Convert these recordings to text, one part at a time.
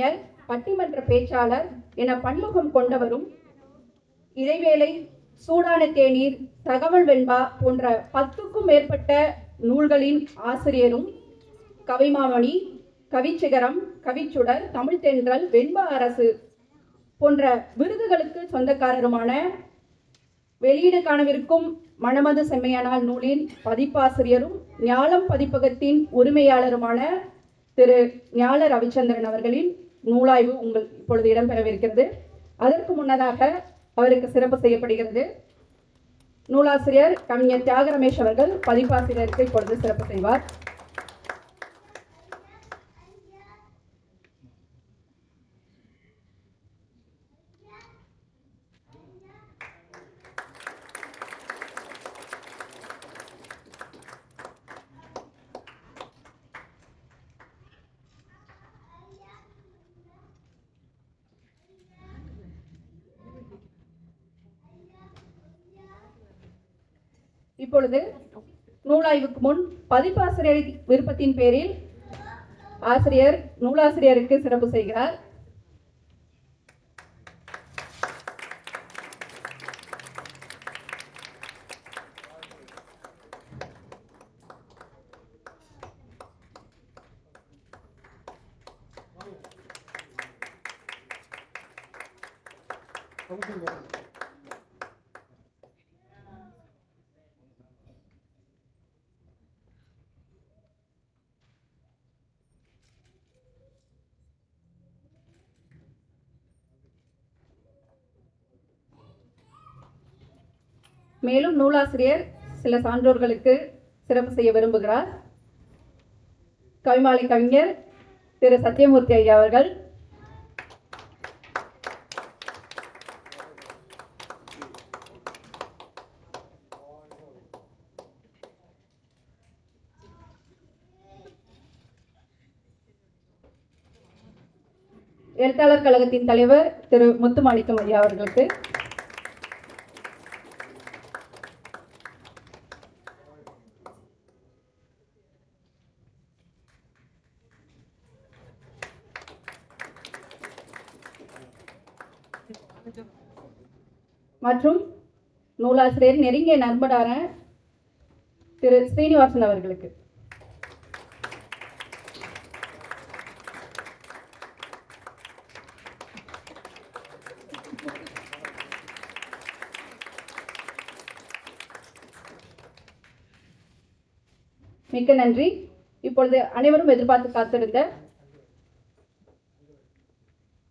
L. பட்டிமன்ற பேச்சாளர் என பன்முகம் கொண்டவரும் இறைவேளை சூடான தேநீர் தகவல் வெண்பா போன்ற பத்துக்கும் மேற்பட்ட நூல்களின் ஆசிரியரும் கவிமாமணி கவிச்சிகரம் கவிச்சுடர் தமிழ் தென்றல் வெண்பா அரசு போன்ற விருதுகளுக்கு சொந்தக்காரருமான வெளியீடு காணவிருக்கும் மணமது செம்மையானால் நூலின் பதிப்பாசிரியரும் ஞாலம் பதிப்பகத்தின் உரிமையாளருமான திரு ஞால ரவிச்சந்திரன் அவர்களின் நூலாய்வு உங்கள் இப்பொழுது இடம்பெறவிருக்கிறது. அதற்கு முன்னதாக அவருக்கு சிறப்பு செய்யப்படுகிறது. நூலாசிரியர் கவிஞர் தியாக ரமேஷ் அவர்கள் பதிப்பாசிரியருக்கு இப்பொழுது சிறப்பு செய்வார். இப்பொழுது நூலாய்வுக்கு முன் பதிப்பாசிரியர் விருப்பத்தின் பேரில் ஆசிரியர் நூலாசிரியருக்கு சிறப்பு செய்கிறார். மேலும் நூலாசிரியர் சில சான்றோர்களுக்கு சிறப்பு செய்ய விரும்புகிறார். கவிமாலை கவிஞர் திரு சத்யமூர்த்தி ஐயா அவர்கள். எழுத்தாளர் கழகத்தின் தலைவர் திரு முத்துமாணிக்கம் ஐயா அவர்களுக்கு. மற்றும் நூலாசிரியர் நெருங்கிய நண்பரான திரு ஸ்ரீனிவாசன் அவர்களுக்கு. மிக்க நன்றி. இப்பொழுது அனைவரும் எதிர்பார்த்து காத்திருந்த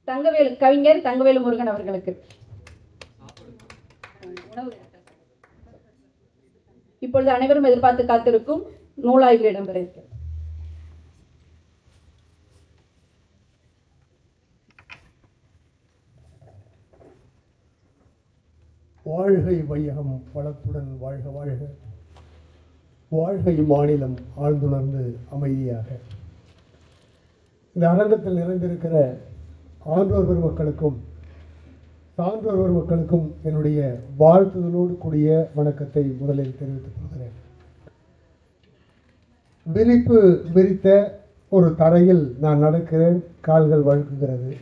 தங்கவேலு கவிஞர் தங்கவேலு முருகன் அவர்களுக்கு. இப்பொழுது அனைவரும் எதிர்பார்த்து காத்திருக்கும் நூலாய்வு இடம்பெற இருக்கிறது வாழ்கை வையகம் பலத்துடன் வாழ்க வாழ்க. வாழ்கை மாநிலம் ஆழ்ந்துணர்ந்து அமைதியாக. இந்த அரங்கத்தில் நிறைந்திருக்கிற ஆன்றோர் பெருமக்களுக்கும் சான்றோர் பெருமக்களுக்கும் என்னுடைய வாழ்த்துதலோடு கூடிய வணக்கத்தை முதலில் தெரிவித்துக் கொள்கிறேன். விரிப்பு விரித்த ஒரு தரையில் நான் நடக்கிறேன். கால்கள் வழுக்குகிறது.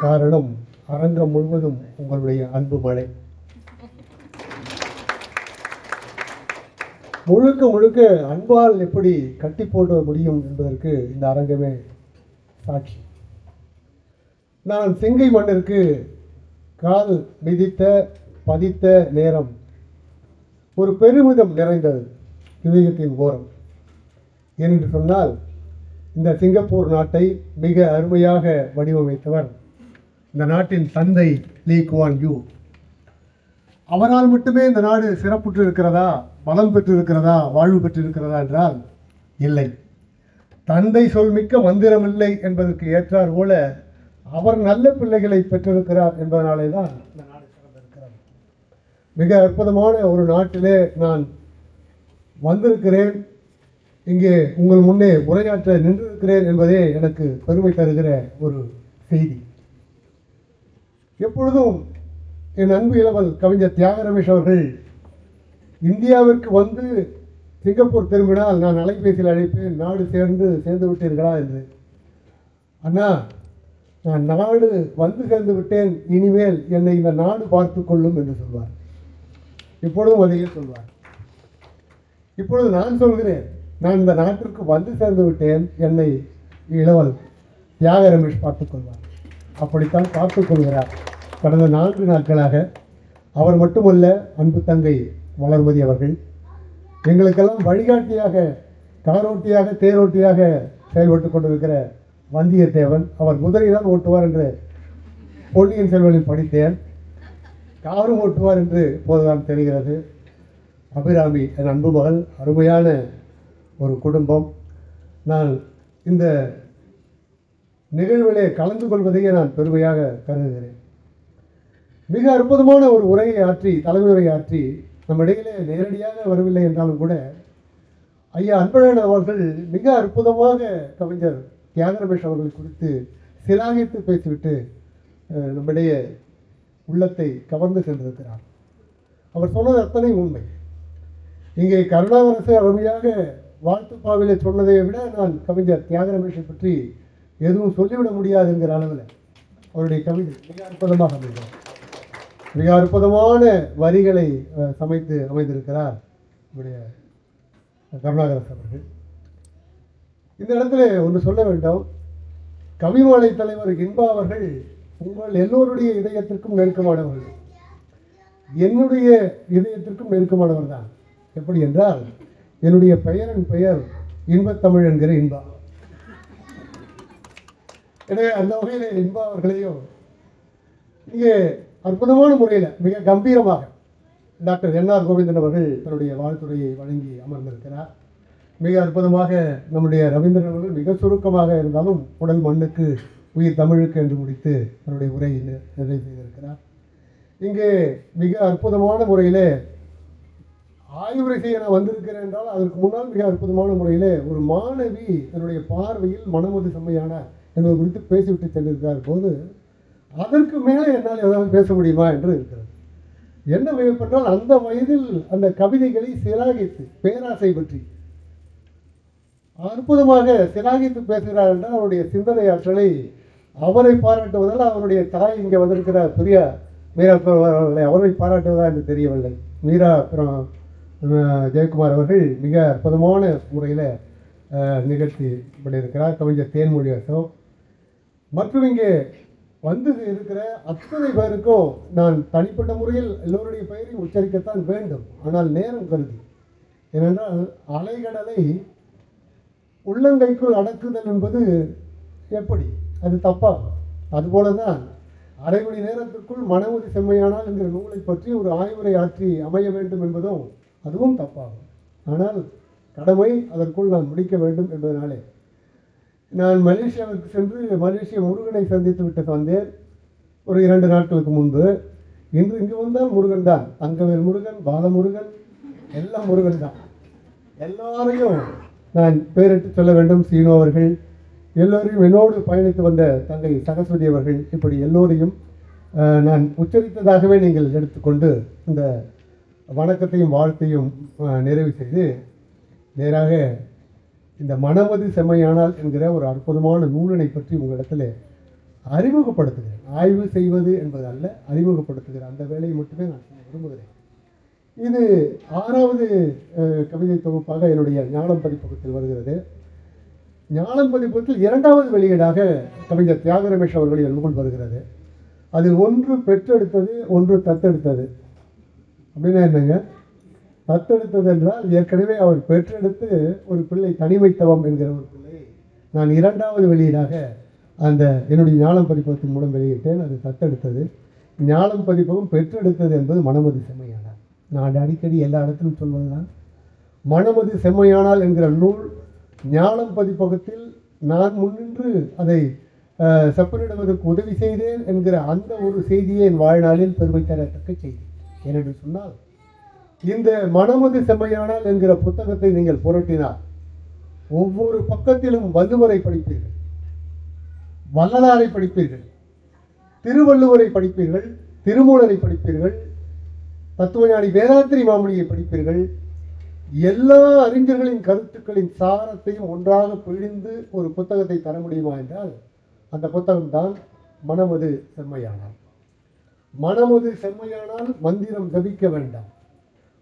காரணம் அரங்கம் முழுவதும் உங்களுடைய அன்பு மழை. முழுக்க முழுக்க அன்பால் எப்படி கட்டி போட முடியும் என்பதற்கு இந்த அரங்கமே சாட்சி. நான் செங்கை மண்ணிற்கு கால் மிதித்த பதித்த நேரம். ஒரு பெருமிதம் நிறைந்தது இதயத்தின் ஓரம். ஏனென்று சொன்னால் இந்த சிங்கப்பூர் நாட்டை மிக அருமையாக வடிவமைத்தவர் இந்த நாட்டின் தந்தை லீ குவான் யூ. அவரால் மட்டுமே இந்த நாடு சிறப்புற்று இருக்கிறதா பலம் பெற்று இருக்கிறதா வாழ்வு பெற்று இருக்கிறதா என்றால் இல்லை. தந்தை சொல்மிக்க மந்திரமில்லை என்பதற்கு ஏற்றார் போல அவர் நல்ல பிள்ளைகளை பெற்றிருக்கிறார் என்பதனாலே தான் இந்த நாடு சிறந்திருக்கிறது. மிக அற்புதமான ஒரு நாட்டிலே நான் வந்திருக்கிறேன். இங்கே உங்கள் முன்னே உரையாற்ற நின்றிருக்கிறேன் என்பதே எனக்கு பெருமை தருகிற ஒரு செய்தி. எப்பொழுதும் என் அன்பு இளவல் கவிஞர் தியாக ரமேஷ் அவர்கள் இந்தியாவிற்கு வந்து சிங்கப்பூர் திரும்பினால் நான் அலைபேசியில் அழைப்பேன் நாடு சேர்ந்து சேர்ந்து விட்டீர்களா என்று. அண்ணா நான் நாடு வந்து சேர்ந்து விட்டேன் இனிமேல் என்னை இந்த நாடு பார்த்து கொள்ளும் என்று சொல்வார். இப்பொழுதும் அதையே சொல்வார். இப்பொழுது நான் சொல்கிறேன் நான் இந்த நாட்டிற்கு வந்து சேர்ந்து விட்டேன் என்னை இளவல் தியாக ரமேஷ் பார்த்துக்கொள்வார் அப்படித்தான் பார்த்துக்கொள்கிறார் கடந்த நான்கு நாட்களாக அவர் மட்டுமல்ல அன்பு தங்கை வளர்மதி அவர்கள் எங்களுக்கெல்லாம் வழிகாட்டியாக காரோட்டியாக தேரோட்டியாக செயல்பட்டு கொண்டிருக்கிற வந்தியத்தேவன் அவர் குதிரை தான் ஓட்டுவார் என்று பொன்னியின் செல்வனில் படித்தேன். காரும் ஓட்டுவார் என்று இப்போதுதான் தெரிகிறது. அபிராமி என் அன்பு மகள் அருமையான ஒரு குடும்பம். நான் இந்த நிகழ்விலே கலந்து கொள்வதையே நான் பெருமையாக கருதுகிறேன். மிக அற்புதமான ஒரு உரையை ஆற்றி தலைமுறை ஆற்றி நம்ம இடையிலே நேரடியாக வரவில்லை என்றாலும் கூட ஐயா அன்பழகன் அவர்கள் மிக அற்புதமாக கவிஞர் தியாகரமேஷ் அவர்கள் குறித்து சிலாகித்து பேசிவிட்டு நம்முடைய உள்ளத்தை கவர்ந்து சென்றிருக்கிறார். அவர் சொன்னது அத்தனை உண்மை. இங்கே கருணாகரசு அருமையாக வாழ்த்துப்பாவிலே சொன்னதை விட நான் கவிஞர் தியாகரமேஷை பற்றி எதுவும் சொல்லிவிட முடியாது என்கிற அளவில் அவருடைய கவிதை மிக அற்புதமாக அமைந்தார் மிக அற்புதமான வரிகளை சமைத்து அமைந்திருக்கிறார் நம்முடைய கருணாகரசு அவர்கள். இந்த இடத்துல ஒன்று சொல்ல வேண்டும். கவிமாலை தலைவர் இன்பா அவர்கள் உங்கள் எல்லோருடைய இதயத்திற்கும் நெருக்கமானவர்கள். என்னுடைய இதயத்திற்கும் நெருக்கமானவர் தான். எப்படி என்றால் என்னுடைய பெயரின் பெயர் இன்பத்தமிழ் என்கிற இன்பா. எனவே அந்த வகையில் இன்பா அவர்களையும் இங்கே அற்புதமான முறையில் மிக கம்பீரமாக டாக்டர் என்ஆர் கோவிந்தன் அவர்கள் தன்னுடைய வாழ்த்துறையை வழங்கி அமர்ந்திருக்கிறார். மிக அற்புதமாக நம்முடைய ரவீந்திரன் அவர்கள் மிக சுருக்கமாக இருந்தாலும் உடல் மண்ணுக்கு உயிர் தமிழுக்கு என்று முடித்து தன்னுடைய உரையை நிறைவு செய்திருக்கிறார். இங்கே மிக அற்புதமான முறையிலே ஆய்வுரை செய்ய நான் வந்திருக்கிறேன் என்றால் அதற்கு முன்னால் மிக அற்புதமான முறையில் ஒரு மாணவி தன்னுடைய பார்வையில் மனமது செம்மையான என்பது குறித்து பேசிவிட்டு சென்றிருக்கிறார் போது அதற்கு மேலே என்னால் ஏதாவது பேச முடியுமா என்று இருக்கிறது. என்ன வியப்பென்றால் அந்த வயதில் அந்த கவிதைகளை சிலாகித்து பேராசை பற்றி அற்புதமாக சிலாகித்து பேசுகிறார் என்றால் அவருடைய சிந்தனை ஆற்றலை அவரை பாராட்டுவதால் அவருடைய தாய் இங்கே வந்திருக்கிற பெரிய மீரா அவர்களை அவரை பாராட்டுவதா என்று தெரியவில்லை. மீரா அப்புறம் ஜெயக்குமார் அவர்கள் மிக அற்புதமான முறையில் நிகழ்த்தி பண்ணியிருக்கிறார் கவிஞர் தேன்மொழி அசோ மற்றும் இங்கே வந்து இருக்கிற அத்தனை பேருக்கும் நான் தனிப்பட்ட முறையில் எல்லோருடைய பெயரையும் உச்சரிக்கத்தான் வேண்டும். ஆனால் நேரம் கருதி. ஏனென்றால் அலைகடலை உள்ளங்கைக்குள் அடக்குதல் என்பது எப்படி? அது தப்பாகும் அதுபோல தான் அரை மணி நேரத்திற்குள் மனமுதி செம்மையானால் என்கிற நூலை பற்றி ஒரு ஆய்வுரை ஆற்றி அமைய வேண்டும் என்பதும் அதுவும் தப்பாகும். ஆனால் கடமை அதற்குள் நான் முடிக்க வேண்டும் என்பதனாலே. நான் மலேசியாவுக்கு சென்று மலேசிய முருகனை சந்தித்து விட்டு வந்தேன். ஒரு இரண்டு நாட்களுக்கு முன்பு. இன்று இங்கு வந்தால் முருகன் தான். தங்கவேல் முருகன் பாலமுருகன் எல்லாம் முருகன் தான். எல்லாரையும் நான் பேரிட்டு சொல்ல வேண்டும் சீனோ அவர்கள். எல்லோரையும் என்னோடு பயணித்து வந்த தங்கை சரஸ்வதி அவர்கள் இப்படி எல்லோரையும் நான் உச்சரித்ததாகவே நீங்கள் எடுத்துக்கொண்டு இந்த வணக்கத்தையும் வாழ்த்தையும் நிறைவு செய்து நேராக இந்த மனமது செம்மையானால் என்கிற ஒரு அற்புதமான நூலினை பற்றி உங்களிடத்தில் அறிமுகப்படுத்துகிறேன். ஆய்வு செய்வது என்பது அல்ல அறிமுகப்படுத்துகிற அந்த வேலையை மட்டுமே நான் விரும்புகிறேன். இது ஆறாவது கவிதை தொகுப்பாக என்னுடைய ஞானம் பதிப்பகத்தில் வருகிறது. ஞானம் பதிப்பகத்தில் இரண்டாவது வெளியீடாக கவிஞர் தியாக ரமேஷ் அவர்களுடைய நூல் வருகிறது. அதில் ஒன்று பெற்றெடுத்தது ஒன்று தத்தெடுத்தது. அப்படின்னா என்னங்க? தத்தெடுத்தது என்றால் ஏற்கனவே அவர் பெற்றெடுத்து ஒரு பிள்ளை தனிமைத்தவம் என்கிற ஒரு பிள்ளை. நான் இரண்டாவது வெளியீடாக அந்த என்னுடைய ஞானம் பதிப்பகத்தின் மூலம் வெளியிட்டேன். அது தத்தெடுத்தது. ஞானம் பதிப்பகம் பெற்றெடுத்தது என்பது மனமதி செம்மையான நான் அடிக்கடி எல்லா இடத்திலும் சொல்வதுதான். மனமது செம்மையானால் என்கிற நூல் ஞானம் பதிப்பகத்தில் நான் முன்னின்று அதை செப்பனிடுவதற்கு உதவி செய்தேன் என்கிற அந்த ஒரு செய்தியை என் வாழ்நாளில் பெருமை தரத்தக்க செய்தி ஏனென்று சொன்னால் இந்த மனமது செம்மையானால் என்கிற புத்தகத்தை நீங்கள் புரட்டினார் ஒவ்வொரு பக்கத்திலும் வள்ளுவரை படிப்பீர்கள் வள்ளலாரை படிப்பீர்கள் திருவள்ளுவரை படிப்பீர்கள் திருமூலரை படிப்பீர்கள் தத்துவஞானி வேதாத்திரி மாமணியை படிப்பீர்கள். எல்லா அறிஞர்களின் கருத்துக்களின் சாரத்தையும் ஒன்றாக பிழிந்து ஒரு புத்தகத்தை தர முடியுமா என்றால் அந்த புத்தகம்தான் மனமது செம்மையானால். மனமது செம்மையானால் மந்திரம் ஜபிக்க வேண்டாம்.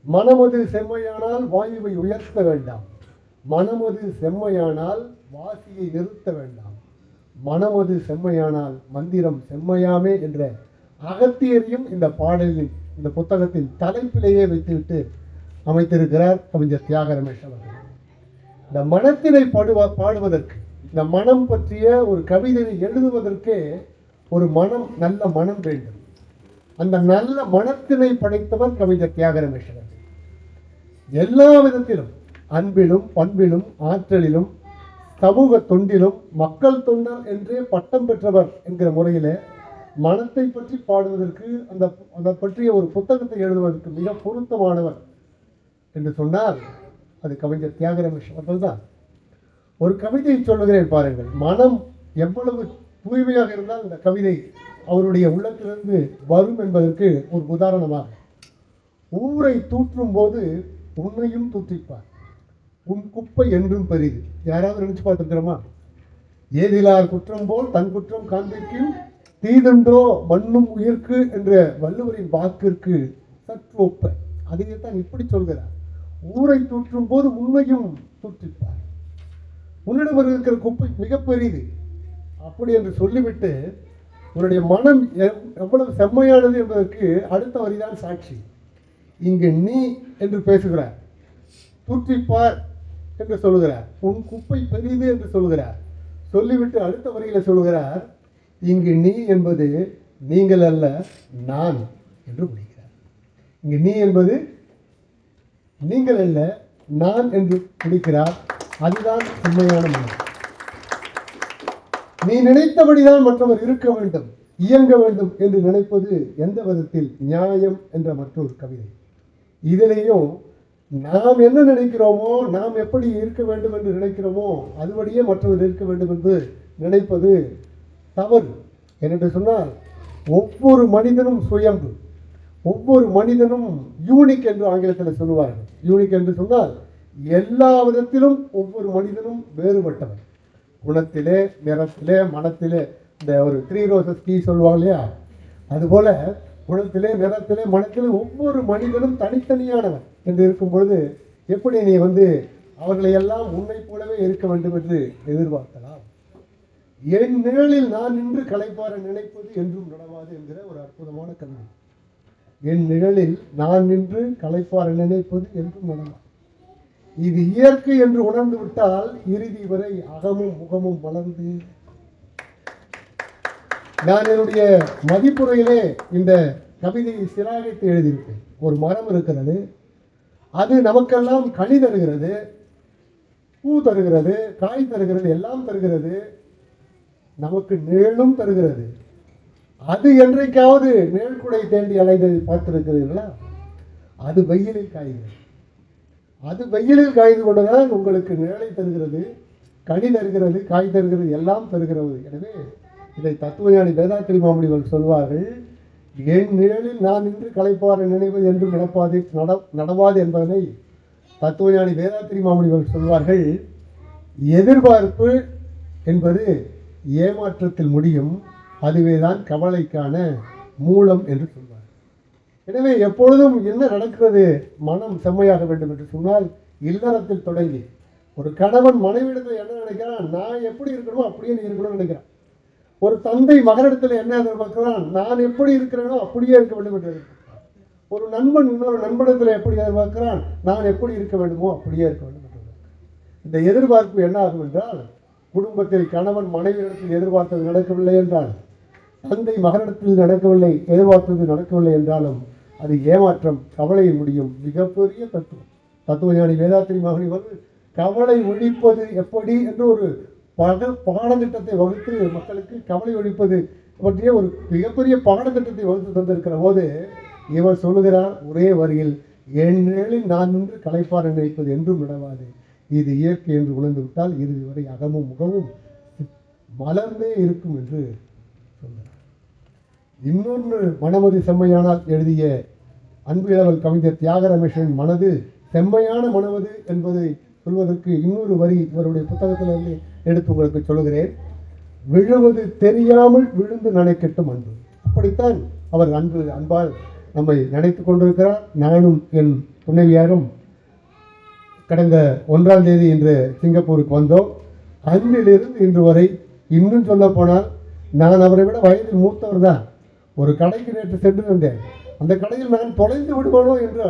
மனமது செம்மையானால் வாயுவை உயர்த்த வேண்டாம். மனமது செம்மையானால் வாசியை நிறுத்த வேண்டாம். மனமது செம்மையானால் மந்திரம் செம்மையாமே என்ற அகத்தியரையும் இந்த பாடலில் இந்த புத்தகத்தின் தலைப்பிலேயே வைத்துவிட்டு அமைத்திருக்கிறார் கவிஞர் தியாக ரமேஷ் அவர்கள். இந்த மனத்தினை பாடுவ பாடுவதற்கு இந்த மனம் பற்றிய ஒரு கவிதையை எழுதுவதற்கே ஒரு மனம் நல்ல மனம் வேண்டும். அந்த நல்ல மனத்தினை படைத்தவர் கவிஞர் தியாக ரமேஷ் அவர்கள். எல்லா விதத்திலும் அன்பிலும் பண்பிலும் ஆற்றலிலும் சமூக தொண்டிலும் மக்கள் தொண்டர் என்றே பட்டம் பெற்றவர் என்கிற முறையிலே மனத்தை பற்றி பாடுவதற்கு அந்த அந்த பற்றிய ஒரு புத்தகத்தை எழுதுவதற்கு மிக பொருத்தமானவர் என்று சொன்னால் அது கவிஞர் தியாகரமேஷ் அவர்கள் தான் ஒரு கவிதையை சொல்லுகிறேன் பாருங்கள். மனம் எவ்வளவு தூய்மையாக இருந்தால் அந்த கவிதை அவருடைய உள்ளத்திலிருந்து வரும் என்பதற்கு ஒரு உதாரணமாக. ஊரை தூற்றும் போது உன்னையும் தூற்றிப்பார். உன் குப்பை என்றும் பெரிது. யாராவது நினைச்சு பார்த்துருக்கிறோமா? ஏதிலார் குற்றம் போல் தன் குற்றம் காண்பிக்கும் தீதுண்டோ மண்ணும் உயிர்க்கு என்ற வள்ளுவரின் வாக்கிற்கு சற்று ஒப்ப. அதையே தான் இப்படி சொல்கிறார். ஊரை தூற்றும் போது உன்னையும் தூற்றிப்பார். உன்னிடம் இருக்கிற குப்பை மிக அப்படி என்று சொல்லிவிட்டு உன்னுடைய மனம் எவ்வளவு செம்மையானது என்பதற்கு அடுத்த வரிதான் சாட்சி. இங்கு நீ என்று பேசுகிறார். தூற்றிப்பார் என்று சொல்கிறார் உன் குப்பை பெரியது என்று சொல்கிறார் சொல்லிவிட்டு அடுத்த வரியில் சொல்லுகிறார். இங்கு நீ என்பது நீங்கள் அல்ல நான் என்று முடிக்கிறார் இங்கு நீ என்பது நீங்கள் அல்ல நான் என்று முடிக்கிறார் அதுதான் உண்மையான மனம் நீ நினைத்தபடிதான் மற்றவர் இருக்க வேண்டும் இயங்க வேண்டும் என்று நினைப்பது எந்த விதத்தில் நியாயம் என்ற மற்றொரு கவிதை. இதிலேயும் நாம் என்ன நினைக்கிறோமோ நாம் எப்படி இருக்க வேண்டும் என்று நினைக்கிறோமோ அதுபடியே மற்றவர் இருக்க வேண்டும் என்று நினைப்பது தவறு. என்னென்று சொன்னால் ஒவ்வொரு மனிதனும் சுயம்பு. ஒவ்வொரு மனிதனும் யூனிக் என்று ஆங்கிலத்தில் சொல்லுவார்கள். யூனிக் என்று சொன்னால் எல்லா விதத்திலும் ஒவ்வொரு மனிதனும் வேறுபட்டவன். குணத்திலே நிறத்திலே மனத்திலே இந்த ஒரு த்ரீ ரோசஸ் டீ சொல்லுவாங்க இல்லையா? அதுபோல் குணத்திலே நிறத்திலே மனத்திலே ஒவ்வொரு மனிதனும் தனித்தனியானவன் என்று இருக்கும் பொழுது எப்படி நீ வந்து அவர்களை எல்லாம் உன்னை போலவே இருக்க வேண்டும் என்று எதிர்பார்க்கலாம்? என் நிழலில் நான் நின்று களைப்பார நினைப்பது என்றும் நடவாது என்கிற ஒரு அற்புதமான கவிதை என் நிழலில் நான் நின்று களைப்பார நினைப்பது என்றும் நடவாது. இது இயற்கை என்று உணர்ந்து விட்டால் இறுதி வரை அகமும் முகமும் வளர்ந்து நான் என்னுடைய மதிப்புரையிலே இந்த கவிதையை சிராகித்து எழுதியிருப்பேன். ஒரு மரம் இருக்கிறது. அது நமக்கெல்லாம் கனி தருகிறது பூ தருகிறது காய் தருகிறது எல்லாம் தருகிறது. நமக்கு நிழலும் தருகிறது. அது என்றைக்காவது நிழல்குடை தேண்டி அலைந்ததை பார்த்திருக்கிறீர்களா அது வெயிலில் காய்கிறது. அது வெயிலில் காய்ந்து கொண்டுதான் உங்களுக்கு நிழலை தருகிறது கனி தருகிறது காய் தருகிறது எல்லாம் தருகிறது. எனவே இதை தத்துவஞானி வேதாத்திரி மாமுனிகள் சொல்வார்கள் என் நிழலில் நான் நின்று களைப்பார நினைவது என்றும் நடப்பாது நட நடவாது என்பதனை தத்துவஞானி வேதாத்திரி மாமுனிகள் சொல்வார்கள். எதிர்பார்ப்பு என்பது ஏமாற்றத்தில் முடியும் அதுவேதான் கவலைக்கான மூலம் என்று சொல்வார். எனவே எப்பொழுதும் என்ன நடக்கிறது? மனம் செம்மையாக வேண்டும் என்று சொன்னால் இல்லறத்தில் தொடங்கி ஒரு கணவன் மனைவிடத்தில் என்ன நினைக்கிறான்? நான் எப்படி இருக்கணுமோ அப்படியே நீ இருக்கணும்னு நினைக்கிறான். ஒரு தந்தை மகனிடத்தில் என்ன எதிர்பார்க்கிறான்? நான் எப்படி இருக்கிறேனோ அப்படியே இருக்க வேண்டும் என்று எதிர்பார்க்கிறான். ஒரு நண்பன் இன்னொரு நண்பனிடத்தில் எப்படி எதிர்பார்க்கிறான்? நான் எப்படி இருக்க வேண்டுமோ அப்படியே இருக்க வேண்டும் என்று இந்த எதிர்பார்ப்பு என்ன ஆகும் என்றால் குடும்பத்தில் கணவன் மனைவியிடத்தில் எதிர்பார்த்தது நடக்கவில்லை என்றால் தந்தை மகனிடத்தில் நடக்கவில்லை எதிர்பார்த்தது நடக்கவில்லை என்றாலும் அது ஏமாற்றம் கவலையை முடியும். மிகப்பெரிய தத்துவம். தத்துவஞானி வேதாத்திரி மகனிவர் கவலை ஒழிப்பது எப்படி என்று ஒரு பக பாடத்திட்டத்தை வகுத்து மக்களுக்கு கவலை ஒழிப்பது பற்றிய ஒரு மிகப்பெரிய பாடத்திட்டத்தை வகுத்து தந்திருக்கிற போது இவர் சொல்லுகிறார் ஒரே வரியில் என் நிழலில் நான் நின்று களைப்பார நினைப்பது என்றும் விடவாது. இது இயற்கை என்று உணர்ந்து விட்டால் இறுதி வரை அகமும் முகமும் மலர்ந்தே இருக்கும் என்று சொன்னார் இன்னொன்று மனமது செம்மையானால் எழுதிய அன்பு இளவல் கவிஞர் தியாக ரமேஷன் மனது செம்மையான மனமது என்பதை சொல்வதற்கு இன்னொரு வரி இவருடைய புத்தகத்திலிருந்து எடுத்து உங்களுக்கு சொல்லுகிறேன். விழுவது தெரியாமல் விழுந்து நினைக்கட்டும் அன்பு. அப்படித்தான் அவர் அன்பு அன்பால் நம்மை நினைத்து கொண்டிருக்கிறார். நானும் என் துணைவியாரும் கடந்த ஒன்றாம் தேதி இன்று சிங்கப்பூருக்கு வந்தோம். அன்றிலிருந்து இன்று வரை இன்னும் சொல்ல போனால் நான் அவரை விட வயதில் மூத்தவர் தான் ஒரு கடைக்கு நேற்று சென்று வந்தேன். அந்த கடையில் நான் தொலைந்து விடுவானோ என்று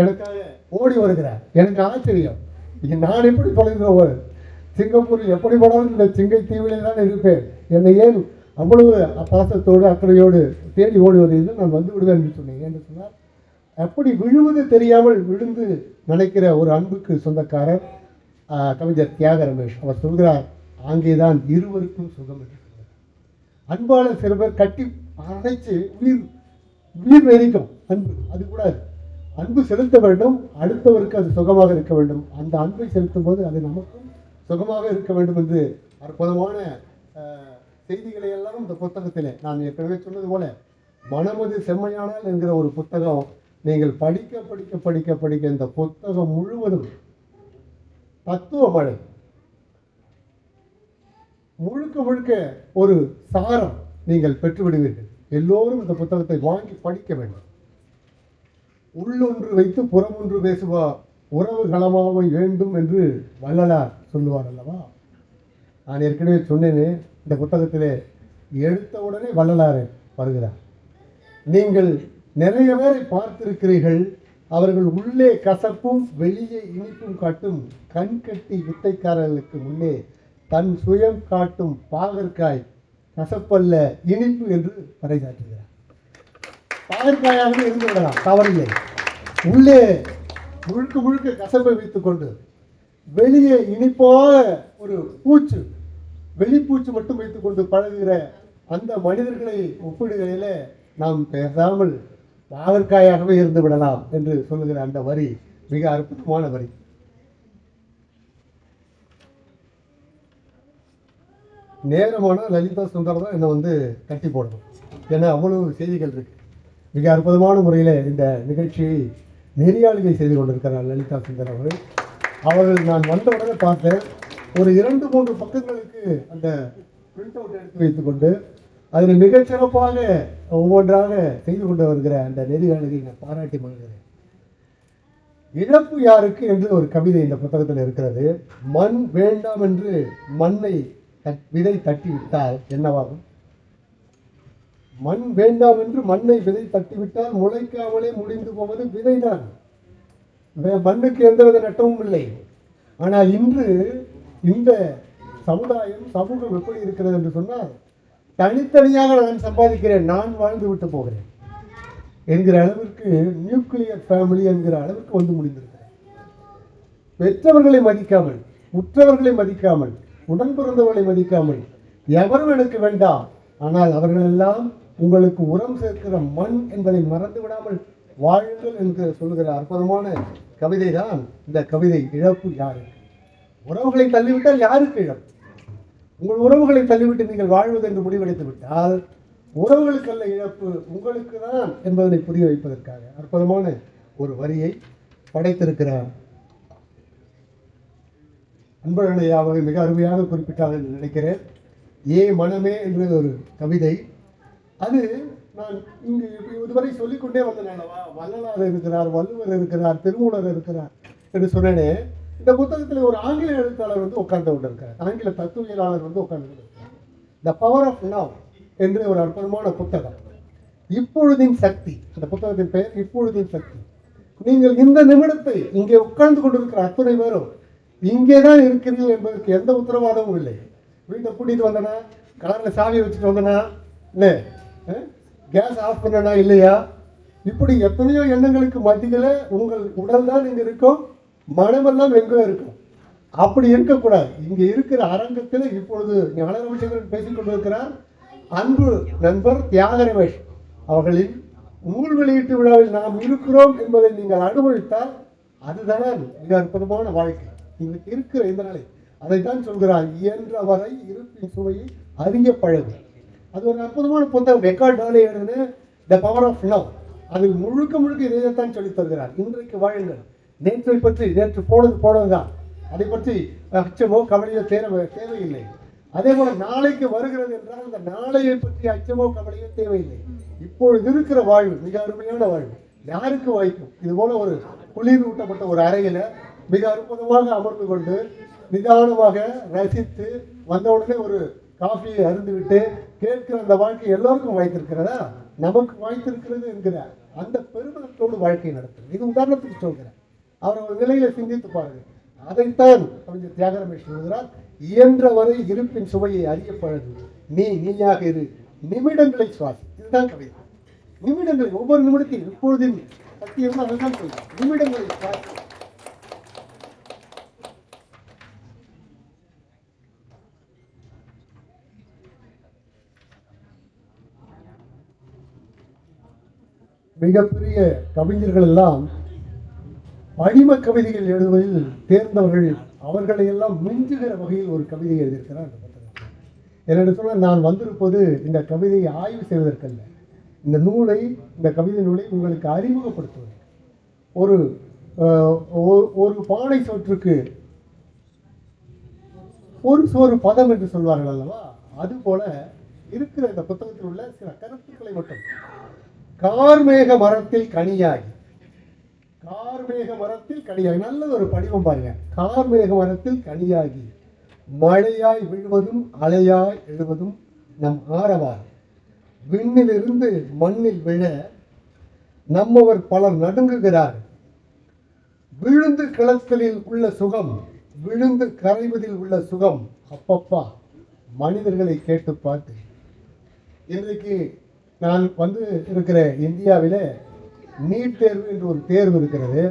எனக்காக ஓடி வருகிறார். எனக்கு ஆச்சரியம். இது நான் எப்படி தொலைந்து போவேன் சிங்கப்பூரில் எப்படி போனாலும் இந்த சிங்கை தீவிலே தான் இருப்பேன். என்னை ஏன் அவ்வளவு பாசத்தோடு அக்கறையோடு தேடி ஓடி வருகிறது நான் வந்து விடுவேன் என்று சொன்னேன். என்று சொன்னால் அப்படி விழுவது தெரியாமல் விழுந்து நினைக்கிற ஒரு அன்புக்கு சொந்தக்காரர் கவிஞர் தியாக ரமேஷ். அவர் சொல்கிறார் அங்கேதான் இருவருக்கும் சுகம் என்று சொல்கிறார். அன்பாளர் சில பேர் கட்டி அணைச்சு உயிர் உயிர் நெறிக்கும் அன்பு அது கூடாது அன்பு செலுத்த வேண்டும் அடுத்தவருக்கு அது சுகமாக இருக்க வேண்டும். அந்த அன்பை செலுத்தும் போது அது நமக்கும் சுகமாக இருக்க வேண்டும் என்று அற்புதமான செய்திகளை எல்லாம் இந்த புத்தகத்தில் நான் ஏற்கனவே சொன்னது போல மனமது செம்மையானால் என்கிற ஒரு புத்தகம் நீங்கள் படிக்க படிக்க படிக்க படிக்க இந்த புத்தகம் முழுவதும் தத்துவ மழை. முழுக்க முழுக்க ஒரு சாரம் நீங்கள் பெற்றுவிடுவீர்கள். எல்லோரும் இந்த புத்தகத்தை வாங்கி படிக்க வேண்டும். உள்ளொன்று வைத்து புறமொன்று பேசுவா உறவு களமாக வேண்டும் என்று வள்ளலார் சொல்லுவார் அல்லவா? நான் ஏற்கனவே சொன்னேனே இந்த புத்தகத்திலே எடுத்த உடனே வள்ளலார் வருகிறார். நீங்கள் நிறைய பேரை பார்த்திருக்கிறீர்கள். அவர்கள் உள்ளே கசப்பும் வெளியே இனிப்பும் காட்டும் கண்கட்டி வித்தைக்காரர்களுக்கு முன்னே தன் சுயம் காட்டும் பாகற்காய் கசப்பல்ல இனிப்பு என்று பறைசாற்றுகிறார். பாகற்காயாகவே இருந்து விடலாம் தவறில்லை. உள்ளே முழுக்க முழுக்க கசப்பை வைத்துக்கொண்டு வெளியே இனிப்பாக ஒரு பூச்சு வெளிப்பூச்சு மட்டும் வைத்துக்கொண்டு பழகுகிற அந்த மனிதர்களை ஒப்பிடுகையில் நாம் பேசாமல் பாகற்காயாகவே இருந்து விடலாம் என்று சொல்லுகிற அந்த வரி மிக அற்புதமான வரி. நேரமான லலிதா சுந்தரம் தான் என்னை வந்து கட்டி போடணும். ஏன்னா அவ்வளவு செய்திகள் இருக்கு. மிக அற்புதமான முறையில் இந்த நிகழ்ச்சியை நெறியாளிகை செய்து கொண்டிருக்கிறார் லலிதா சுந்தரம் அவர்கள். அவர்கள் நான் வந்த உடனே பார்த்தேன். ஒரு இரண்டு மூன்று பக்கங்களுக்கு அந்த பிரிண்ட் அவுட் எடுத்து வைத்துக்கொண்டு அதில் மிகச்சிறப்பாக ஒவ்வொன்றாக செய்து கொண்டு வருகிற அந்த நெறிகளுக்கு நான் பாராட்டி மகிழ்கிறேன். இழப்பு யாருக்கு என்று ஒரு கவிதை இந்த புத்தகத்தில் இருக்கிறது. மண் வேண்டாம் என்று மண்ணை தட்- விதை தட்டி விட்டால் என்னவாகும்? மண் வேண்டாம் என்று மண்ணை விதை தட்டிவிட்டால் முளைக்காமலே முடிந்து போவது விதைதான். மண்ணுக்கு எந்தவித நட்டமும் இல்லை. ஆனால் இன்று இந்த சமுதாயம் சமூகம் எப்படி இருக்கிறது என்று சொன்னால் தனித்தனியாக நான் சம்பாதிக்கிறேன். நான் வாழ்ந்து விட்டு போகிறேன். என்கிற அளவிற்கு நியூக்ளியர் ஃபேமிலி என்கிற அளவுக்கு வந்து முடிந்திருக்கிறேன் பெற்றவர்களை மதிக்காமல் உற்றவர்களை மதிக்காமல் உடன் பிறந்தவர்களை மதிக்காமல் எவரும் எனக்கு வேண்டாம். ஆனால் அவர்களெல்லாம் உங்களுக்கு உரம் சேர்க்கிற மண் என்பதை மறந்து விடாமல் வாழுங்கள் என்று சொல்லுகிற அற்புதமான கவிதை தான் இந்த கவிதை இழப்பு யாருக்கு? உறவுகளை தள்ளிவிட்டால் யாருக்கு இழப்பு? உங்கள் உறவுகளை தள்ளிவிட்டு நீங்கள் வாழ்வது என்று முடிவெடுத்து விட்டால் உறவுகளுக்கல்ல இழப்பு உங்களுக்கு தான் என்பதனை புரிய வைப்பதற்காக அற்புதமான ஒரு வரியை படைத்திருக்கிறார். அன்பழனை அவர்கள் மிக அருமையாக குறிப்பிட்டார் என்று நினைக்கிறேன். ஏ மனமே என்ற ஒரு கவிதை. அது நான் இங்கு இதுவரை சொல்லிக்கொண்டே வந்தேன். அல்லவா வள்ளலார் இருக்கிறார் வள்ளுவர் இருக்கிறார் திருமூலர் இருக்கிறார் என்று சொன்னேனே. இந்த புத்தகத்தில் ஒரு ஆங்கில எழுத்தாளர் வந்து உட்கார்ந்து கொண்டிருக்கிறார் ஆங்கில தத்துவியலாளர் வந்து உட்கார்ந்து கொண்டிருக்கிறார் த பவர் ஆஃப் லவ் என்று ஒரு அற்புதமான புத்தகம். இப்பொழுதின் சக்தி அந்த புத்தகத்தின் பெயர் இப்பொழுதின் சக்தி. நீங்கள் இந்த நிமிடத்தை இங்கே உட்கார்ந்து கொண்டிருக்கிற அத்துணை பேரும் இங்கே தான் இருக்கிறீர்கள் என்பதற்கு எந்த உத்தரவாதமும் இல்லை. வீட்டை கூட்டிட்டு வந்தனா? கலரில் சாவி வச்சுட்டு வந்தனா? இல்லை. கேஸ் ஆஃப் பண்ணனா? இல்லையா? இப்படி எத்தனையோ எண்ணங்களுக்கு மத்தியில் உங்கள் உடல் தான் இங்கே இருக்கும். மனமெல்லாம் எங்கோ இருக்கும்? அப்படி இருக்கக்கூடாது. இங்கே இருக்கிற அரங்கத்தில் இப்பொழுது ஞான ரவிசங்கரன் பேசிக் கொண்டிருக்கிறார். அன்பு நண்பர் தியாக ரமேஷ் அவர்களின் நூல் வெளியீட்டு விழாவில் நாம் இருக்கிறோம் என்பதை நீங்கள் அனுபவித்தால் அதுதான் மிக அற்புதமான வாழ்க்கை. இன்றைக்கு இருக்கிற இந்த நிலை அதைத்தான் சொல்கிறார். இயன்ற வரை இருப்பின் சுவையை அறிய பழகு. அது ஒரு அற்புதமான புத்தகம். ரெக்கார்ட் டாலே எழுதுன த பவர் ஆஃப் லவ் அது முழுக்க முழுக்க இதையத்தான் சொல்லித் தருகிறார். இன்றைக்கு வாழுங்கள். நேற்றை பற்றி நேற்று போனது போனதுதான். அதை பற்றி அச்சமோ கவலையோ தேவை தேவையில்லை. அதே போல நாளைக்கு வருகிறது என்றால் அந்த நாளையை பற்றி அச்சமோ கவலையோ தேவையில்லை. இப்பொழுது இருக்கிற வாழ்வு மிக அருமையான வாழ்வு யாருக்கு வாய்க்கும்? இது போல ஒரு குளிர் ஊட்டப்பட்ட ஒரு அறையில மிக அற்புதமாக அமர்ந்து கொண்டு நிதானமாக ரசித்து வந்த உடனே ஒரு காஃபியை அருந்துவிட்டு கேட்கிற அந்த வாழ்க்கை எல்லோருக்கும் வாய்த்திருக்கிறதா? நமக்கு வாய்த்திருக்கிறது என்கிற அந்த பெருமிதத்தோடு வாழ்க்கை நடத்துறது இது உதாரணத்துக்கு சொல்கிறேன். அவர் ஒரு நிலையில சிந்தித்து பாருங்கள். அதைத்தான் அப்படின்னு தியாக ரமேஷ் சொல்கிறார் இயன்ற வரை இருப்பின் சுவையை அறிய பழகு. நீ நீயாக இரு. நிமிடங்களை சுவாசி. இதுதான் கவிதை நிமிடங்களை ஒவ்வொரு நிமிடத்தையும் இப்பொழுதும் சத்தியமா அதுதான் சொல்றேன் நிமிடங்களை சுவாசி. மிகப்பெரிய கவிஞர்கள் எல்லாம் படிம கவிதைகள் எழுதுவதில் தேர்ந்தவர்கள் அவர்களை எல்லாம் மிஞ்சுகிற வகையில் ஒரு கவிதை எழுதியிருக்கிறார் அந்த புத்தகம் என்னென்னு சொன்னால் நான் வந்திருப்பது இந்த கவிதையை ஆய்வு செய்வதற்கல்ல. இந்த நூலை இந்த கவிதை நூலை உங்களுக்கு அறிமுகப்படுத்துவது. ஒரு அஹ், ஒ- ஒரு பானை சோற்றுக்கு ஒரு சோறு பதம் என்று சொல்வார்கள் அல்லவா? அதுபோல இருக்கிற இந்த புத்தகத்தில் உள்ள சில கருத்துக்களை மட்டும். கார்மேக மரத்தில் கனியாகி கார்மேக மரத்தில் கனியாகி நல்ல ஒரு படிவம் பாருங்க. கார்மேக மரத்தில் கனியாகி மழையாய் விழுவதும் அலையாய் எழுவதும் நம் ஆரவார் விண்ணிலிருந்து மண்ணில் விழ நம்மவர் பலர் நடுங்குகிறார். விழுந்து கிளத்தலில் உள்ள சுகம் விழுந்து கரைவதில் உள்ள சுகம் அப்பப்பா மனிதர்களை கேட்டு பார்த்து. இன்றைக்கு நான் வந்து இருக்கிற இந்தியாவிலே நீட் தேர்வு என்று ஒரு தேர்வு இருக்கிறது.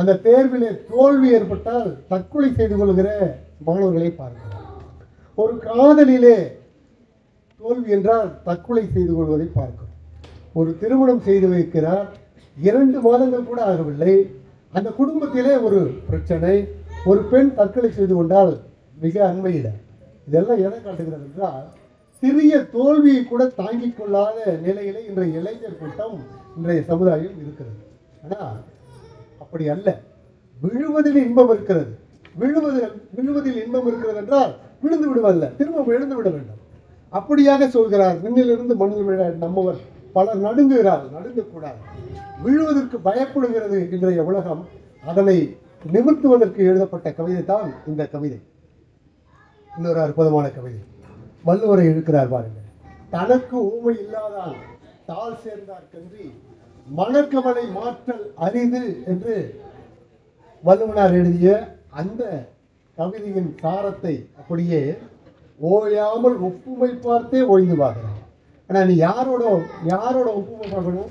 அந்த தேர்விலே தோல்வி ஏற்பட்டால் தற்கொலை செய்து கொள்கிற மாணவர்களை பார்க்கிறோம் ஒரு காதலிலே தோல்வி என்றால் தற்கொலை செய்து கொள்வதை பார்க்கிறோம் ஒரு திருமணம் செய்து வைக்கிறார். இரண்டு மாதங்கள் கூட ஆகவில்லை. அந்த குடும்பத்திலே ஒரு பிரச்சனை. ஒரு பெண் தற்கொலை செய்து கொண்டால் மிக அண்மையில். இதெல்லாம் எதை காட்டுகிறது என்றால் சிறிய தோல்வியை கூட தாங்கிக் கொள்ளாத நிலையிலே இன்றைய இளைஞர் கூட்டம் இன்றைய சமுதாயம் இருக்கிறது. ஆனால் அப்படி அல்ல. விழுவதில் இன்பம் இருக்கிறது. விழுவதில் விழுவதில் இன்பம் இருக்கிறது என்றால் விழுந்து விடுவதில்ல. திரும்ப விழுந்து விட வேண்டும். அப்படியாக சொல்கிறார். விண்ணிலிருந்து மண்ணில் விழ நம்மவர். பலர் நடுங்குகிறார்கள். நடுங்கக்கூடாது. விழுவதற்கு பயப்படுகிறது இன்றைய உலகம். அதனை நிமிர்த்துவதற்கு எழுதப்பட்ட கவிதை தான் இந்த கவிதை. இன்னொரு அற்புதமான கவிதை. வள்ளுவரை இழுக்கிறார் பாருங்கள். தனக்கு ஊமை இல்லாதான் தாழ் சேர்ந்தார் கன்றி மணக்கவலை மாற்றல் அரிது என்று வள்ளுவனார் எழுதிய அந்த கவிதையின் சாரத்தை அப்படியே ஓயாமல் ஒப்புமை பார்த்தே ஒழிந்து பார்க்கிறார். ஆனால் நீ யாரோட யாரோட ஒப்புமை பார்க்கணும்?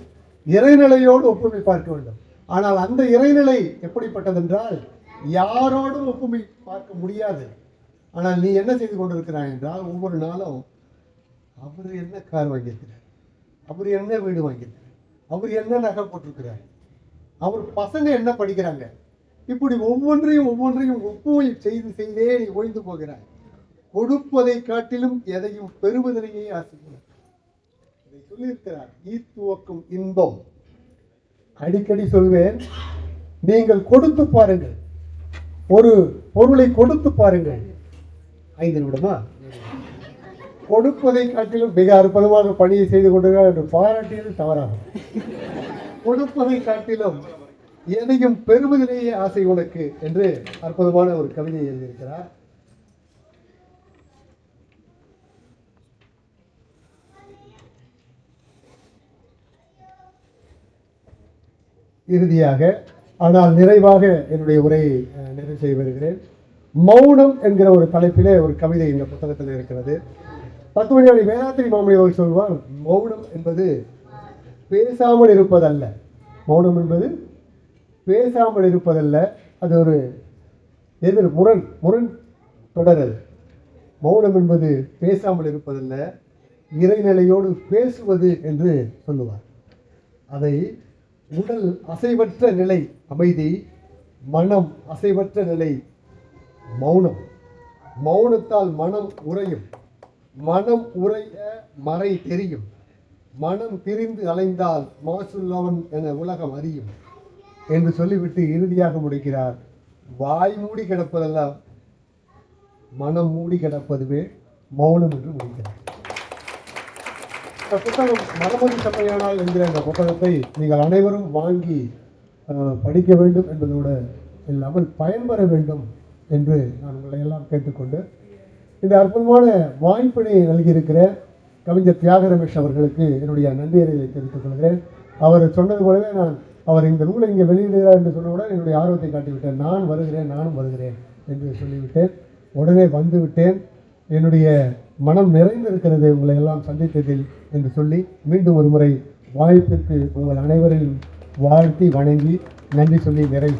இறைநிலையோடு ஒப்புமை பார்க்க வேண்டும். ஆனால் அந்த இறைநிலை எப்படிப்பட்டதென்றால் யாரோடும் ஒப்புமை பார்க்க முடியாது. ஆனால் நீ என்ன செய்து கொண்டிருக்கிறாய் என்றால் ஒவ்வொரு நாளும் அவர் என்ன கார் வாங்கியிருக்கிறார்? அவர் என்ன வீடு வாங்கியிருக்கிறார் அவர் என்ன நகை போட்டிருக்கிறார்? அவர் பசங்க என்ன படிக்கிறாங்க? இப்படி ஒவ்வொன்றையும் ஒவ்வொன்றையும் ஒப்புமை செய்து செய்தே நீ ஓய்ந்து போகிறாய். கொடுப்பதை காட்டிலும் எதையும் பெறுவதனையே ஆசைப்படுகிறார் இதை சொல்லியிருக்கிறார். ஈத்துவக்கும் இன்பம். அடிக்கடி சொல்வேன் நீங்கள் கொடுத்து பாருங்கள். ஒரு பொருளை கொடுத்து பாருங்கள். ஐந்து நிமிடமா? கொடுப்பதை காட்டிலும் மிக அற்புதமாக பணியை செய்து கொண்டிருக்கிறார் என்று பாராட்டியது தவறாகும். கொடுப்பதை காட்டிலும் எதையும் பெறுவதிலேயே ஆசை உனக்கு என்று அற்புதமான ஒரு கவிதை எழுதியிருக்கிறார். இறுதியாக ஆனால் நிறைவாக என்னுடைய உரையை நிறைவு செய்ய வருகிறேன். மௌனம் என்கிற ஒரு தலைப்பிலே ஒரு கவிதை இந்த புத்தகத்தில் இருக்கிறது. பத்து தத்துவஞானி வேதாத்திரி மாமணி அவர்கள் சொல்வார் மௌனம் என்பது பேசாமல் இருப்பதல்ல. மௌனம் என்பது பேசாமல் இருப்பதல்ல. அது ஒரு எதிர் முரண் முரண் தொடரல். மௌனம் என்பது பேசாமல் இருப்பதல்ல இறைநிலையோடு பேசுவது என்று சொல்லுவார். அதை உடல் அசைவற்ற நிலை அமைதி மனம் அசைவற்ற நிலை மௌனம். மௌனத்தால் மனம் உறையும். மனம் உறைய மறை தெரியும். மனம் பிரிந்து அலைந்தால் மாசுள்ளவன் என உலகம் அறியும் என்று சொல்லிவிட்டு இறுதியாக முடிக்கிறார். வாய் மூடி கிடப்பதெல்லாம் மனம் மூடி கிடப்பதுவே மௌனம் என்று முடிக்கிறார். இந்த புத்தகம் மனமதி செம்மையானால் என்கிற இந்த புத்தகத்தை நீங்கள் அனைவரும் வாங்கி படிக்க வேண்டும் என்பதோடு இல்லாமல் பயன்பெற வேண்டும் என்று நான் உங்களை எல்லாம் கேட்டுக்கொண்டு இந்த அற்புதமான வாய்ப்பினை நல்கியிருக்கிற கவிஞர் தியாக ரமேஷ் அவர்களுக்கு என்னுடைய நன்றியை தெரிவித்துக் கொள்கிறேன். அவர் சொன்னது போலவே நான் அவர் இந்த நூலை இங்கே வெளியிடுகிறார் என்று சொன்னவுடன் என்னுடைய ஆர்வத்தை காட்டிவிட்டேன். நான் வருகிறேன் நானும் வருகிறேன் என்று சொல்லிவிட்டேன். உடனே வந்துவிட்டேன். என்னுடைய மனம் நிறைந்திருக்கிறது உங்களை எல்லாம் சந்தித்ததில் என்று சொல்லி மீண்டும் ஒரு முறை வாய்ப்பிற்கு உங்கள் அனைவரையும் வாழ்த்தி வணங்கி நன்றி சொல்லி நிறைவு